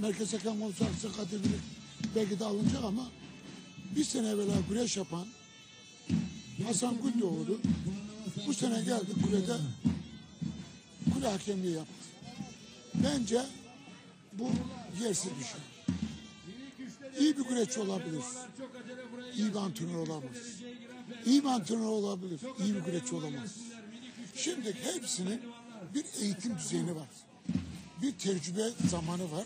Merkez Hakem Konsolosluğu kategori belki de alınacak ama bir sene evvela güreş yapan Hasan Güldoğdu bu sene geldi kulede kule hakemliği yaptı. Bence bu yersiz bir şey. İyi bir güreşçi olabilir. İyi bir antrenör olamaz. İyi bir antrenör olabilir. İyi bir güreşçi olamaz. Şimdi hepsinin bir eğitim düzeni var. Bir tecrübe zamanı var.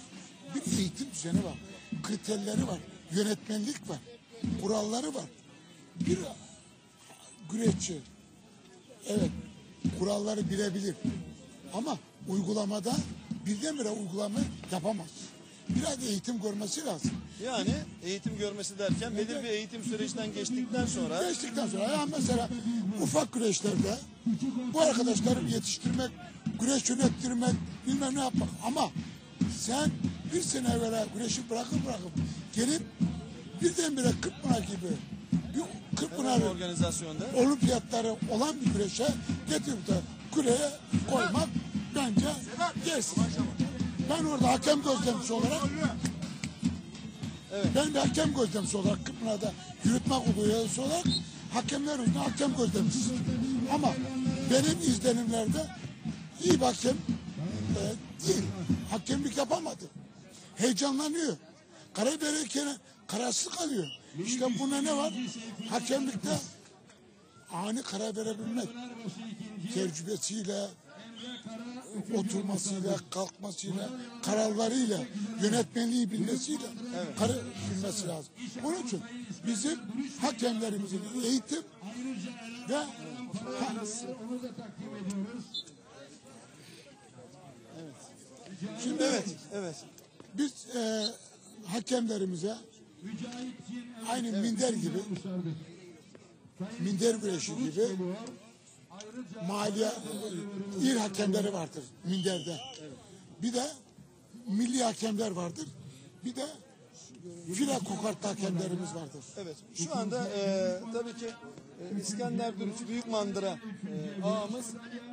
Bir eğitim düzeni var. Kriterleri var. Yönetmenlik var. Kuralları var. Bir güreşçi evet kuralları bilebilir. Ama uygulamada birdenbire uygulama yapamaz. Biraz eğitim görmesi lazım. Yani eğitim görmesi derken belirli bir eğitim sürecinden geçtikten sonra Geçtikten sonra ya mesela ufak güreşlerde bu arkadaşları yetiştirmek, güreş yönettirmek, bilmem ne yapmak. Ama sen bir sene evvela güreşi bırakıp bırakıp gelip birdenbire Kırkpınar gibi bir Kırkpınar organizasyonda olimpiyatları olan bir güreşe getirip de kuleye koymak bence yersiz. Ben orada hakem gözlemcisi olarak ben bir hakem gözlemcisi olarak Kırkpınar'da yürütme kurulu üyesi olarak hakemler önünde hakem gözlemcisi. Ama benim izlenimlerde iyi bir hakem e, değil. Hakemlik yapamadı. Heyecanlanıyor. Karar verirken kararsız kalıyor. İşte buna ne var? Hakemlikte ani karar verebilmek. Tecrübesiyle, oturmasıyla, kalkmasıyla, kararlarıyla, yönetmenliği bilmesiyle karar bilmesi lazım. Onun için bizim hakemlerimizin eğitim ve Şimdi evet evet biz e, hakemlerimize aynı minder gibi minder güreşi gibi maliye il hakemleri vardır minderde. Bir de milli hakemler vardır. Bir de file kokartlı hakemlerimiz vardır. evet şu anda e, tabii ki e, İskender Dürüç Büyük Mandıra e, ağamız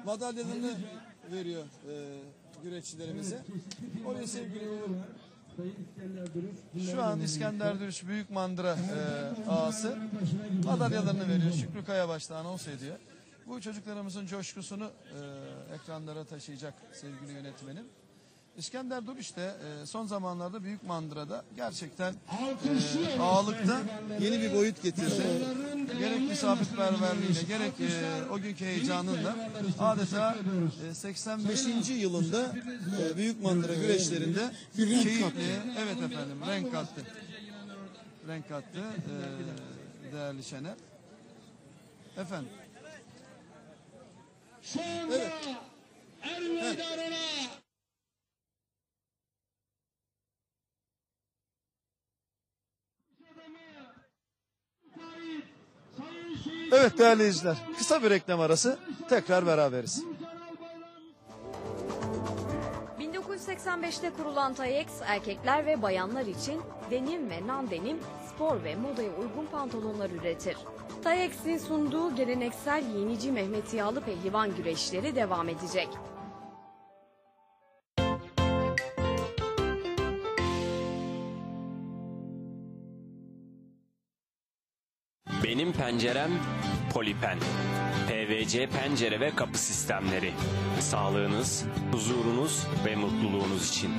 madalyalarını veriyor e, güreşçilerimize. Oraya sevgili şu an İskender Dürüç Büyük Mandıra e, ağası madalyalarını veriyor. Şükrü Kaya başta anons ediyor. Bu çocuklarımızın coşkusunu e, ekranlara taşıyacak sevgili yönetmenim. İskender Duruş de e, son zamanlarda Büyük Mandıra'da gerçekten e, ağalıkta yeni bir boyut getirdi. Gerek misafirperverliğiyle gerek e, o günkü heyecanıyla adeta e, 85. yılında e, Büyük Mandıra güreşlerinde keyifli, kattı. evet efendim renk kattı. Renk kattı e, değerli Şener. Efendim. Şu anda er Evet değerli izleyiciler kısa bir reklam arası tekrar beraberiz. 1985'te kurulan Tayex erkekler ve bayanlar için denim ve non denim, spor ve modaya uygun pantolonlar üretir. Tayex'in sunduğu geleneksel yenici Mehmet Yağlı pehlivan güreşleri devam edecek. Benim pencerem Polipen. PVC pencere ve kapı sistemleri. Sağlığınız, huzurunuz ve mutluluğunuz için.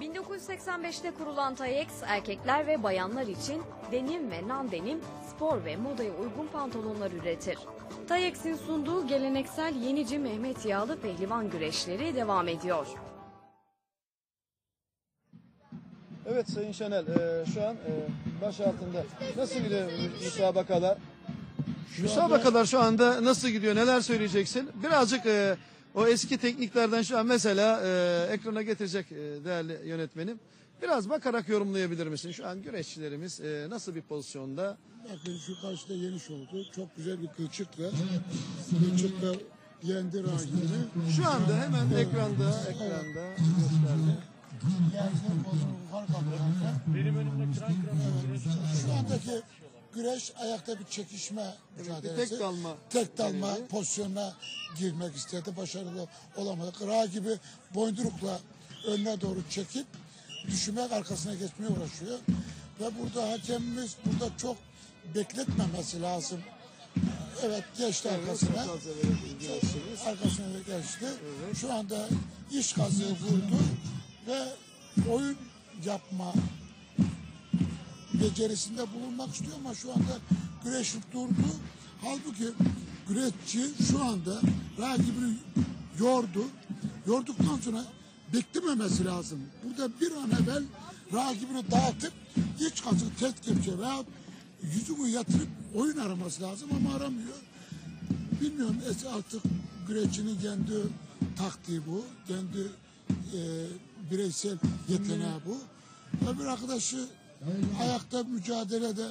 ...1985'te kurulan Tayex erkekler ve bayanlar için denim ve non denim, spor ve modaya uygun pantolonlar üretir. Tayex'in sunduğu geleneksel yenici Mehmet Yağlı pehlivan güreşleri devam ediyor. Evet Sayın Şenel e, şu an e, baş altında nasıl gidiyor müsabakalar? Müsabakalar şu anda nasıl gidiyor neler söyleyeceksin? Birazcık e, o eski tekniklerden şu an mesela e, ekrana getirecek e, değerli yönetmenim. Biraz bakarak yorumlayabilir misin? Şu an güreşçilerimiz e, nasıl bir pozisyonda? Bakın şu karşıda yeniş oldu. Çok güzel bir kılçıkla. Kılçıkla yendi rakibini. Şu anda hemen ekranda ekranda gösterdi. Benim önümde kıran kıran Şu andaki güreş ayakta bir çekişme mücadelesi. tek dalma Tek dalma pozisyonuna girmek istedi. Başarılı olamadı. Kıra gibi boyundurukla önüne doğru çekip düşürmek arkasına geçmeye uğraşıyor. Ve burada hakemimiz burada çok bekletmemesi lazım. Evet geçti arkasına. Arkasına geçti. Şu anda iş kazığı vurdu ve oyun yapma becerisinde bulunmak istiyor ama şu anda güreş durdu. Halbuki güreşçi şu anda rakibini yordu. Yorduktan sonra beklememesi lazım. Burada bir an evvel rakibini dağıtıp iç kazık tek kepçe veya yüzümü yatırıp oyun araması lazım ama aramıyor. Bilmiyorum artık güreşçinin kendi taktiği bu. Kendi e, bireysel yeteneği bu. Öbür arkadaşı ayakta mücadelede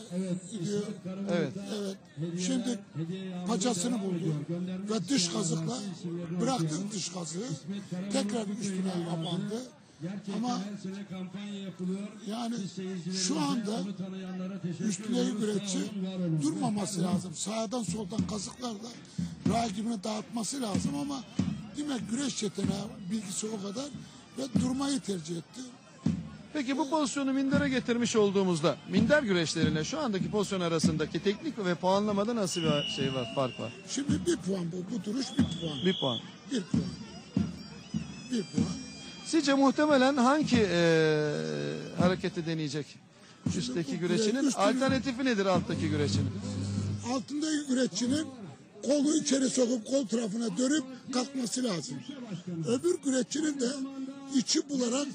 gidiyor. Evet. Evet. Şimdi paçasını buldu ve dış kazıkla bıraktı dış kazığı. Tekrar üstüne kapandı. Ama yani şu anda üstündeki güreşçi durmaması lazım. Sağdan soldan kazıklarla rakibini dağıtması lazım ama demek güreş yeteneği bilgisi o kadar ve durmayı tercih etti. Peki bu pozisyonu mindere getirmiş olduğumuzda minder güreşlerine şu andaki pozisyon arasındaki teknik ve puanlamada nasıl bir şey var, fark var? Şimdi bir puan bu. Bu duruş bir puan. Bir puan. Bir puan. Bir puan. Sizce muhtemelen hangi eee, hareketi deneyecek? Üstteki bu güreşinin üstteki- alternatifi nedir alttaki güreşinin? Altındaki güreşçinin kolu içeri sokup kol tarafına dönüp kalkması lazım. Öbür güreşçinin de içi bularak,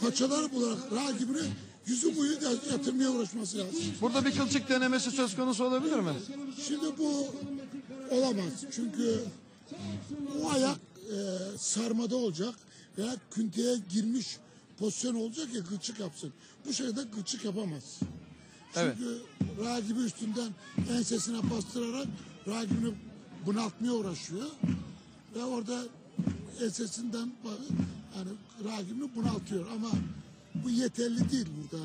paçalar bularak rakibine yüzü boyu da yatırmaya uğraşması lazım. Burada bir kılçık denemesi söz konusu olabilir mi? Şimdi bu olamaz. Çünkü o ayak e, sarmada olacak veya künteye girmiş pozisyon olacak ya kılçık yapsın. Bu şeyde kılçık yapamaz. Evet. Çünkü rakibi üstünden ensesine bastırarak rakibini bunaltmaya uğraşıyor. Ve orada ensesinden bak- yani rakibini bunaltıyor ama bu yeterli değil burada.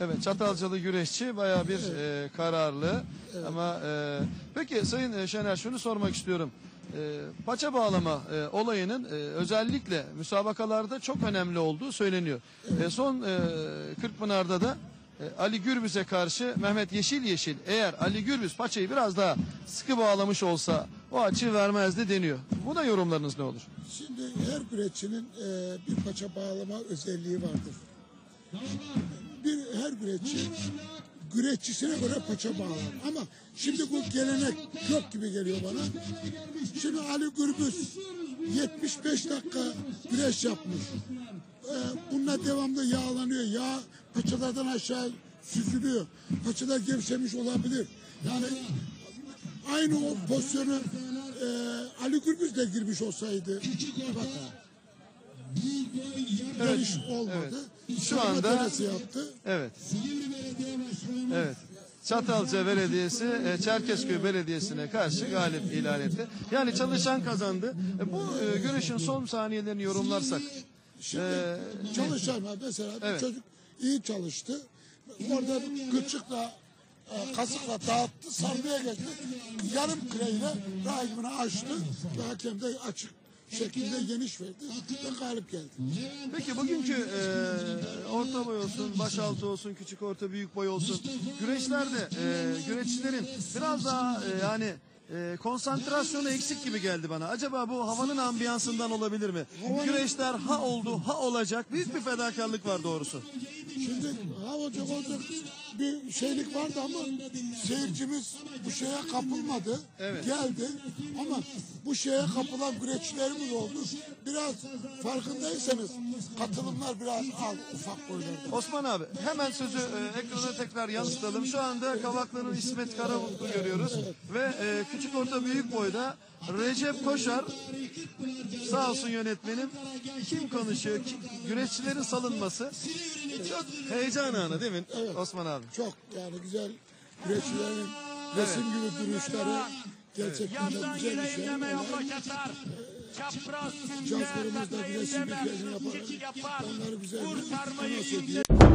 Evet Çatalcalı güreşçi baya bir e, kararlı ama e, peki Sayın e, Şener şunu sormak istiyorum. E, paça bağlama e, olayının e, özellikle müsabakalarda çok önemli olduğu söyleniyor. E, son e, Kırkpınar'da da e, Ali Gürbüz'e karşı Mehmet Yeşil Yeşil eğer Ali Gürbüz paçayı biraz daha sıkı bağlamış olsa o açı vermezdi deniyor. Buna yorumlarınız ne olur? Şimdi her güreşçinin e, bir paça bağlama özelliği vardır. Bir her güreşçi güreşçisine göre paça bağlar. Ama şimdi bu gelenek yok gibi geliyor bana. Şimdi Ali Gürbüz 75 dakika güreş yapmış. E, bununla devamlı yağlanıyor. Yağ paçalardan aşağı süzülüyor. Paçalar gevşemiş olabilir. Yani aynı o pozisyonu e, Ali Gürbüz de girmiş olsaydı bak, geniş olmadı. Şu Sarma anda- yaptı. Evet. Evet. Çatalca Belediyesi e, Çerkezköy Belediyesi'ne karşı galip ilan etti. Yani çalışan kazandı. E, bu e, güreşin son saniyelerini yorumlarsak. Şimdi Ee, çalışan mesela Evet. çocuk iyi çalıştı. Orada kılçıkla kazıkla dağıttı, sarmaya geçti. Yarım küreyle rakibini açtı ve hakem de açık şekilde geniş verdi ve galip geldi. Peki bugünkü e, orta boy olsun, başaltı olsun, küçük orta büyük boy olsun. Güreşlerde e, güreşçilerin biraz daha e, yani e, konsantrasyonu eksik gibi geldi bana. Acaba bu havanın ambiyansından olabilir mi? Güreşler ha oldu ha olacak. Büyük bir fedakarlık var doğrusu. Şimdi ha olacak olacak bir şeylik vardı ama seyircimiz bu şeye kapılmadı. Evet. Geldi ama bu şeye kapılan güreşçilerimiz oldu. Biraz farkındaysanız katılımlar biraz az ufak boylarda. Osman abi hemen sözü e, ekrana tekrar yansıtalım. Şu anda Kavaklı'nın İsmet Karavutlu görüyoruz. Ve e, küçük orta büyük boyda Recep Koşar sağ olsun yönetmenim kim konuşuyor? Ki- güreşçilerin salınması çok heyecan anı değil mi Osman abi? Çok yani güzel güreşçilerin resim gibi duruşları gerçekten de güzel bir şey. çapraz Cazlarımızda üstlerden güreşin eğilemez. bir yapar. Onları güzel bir ediyor.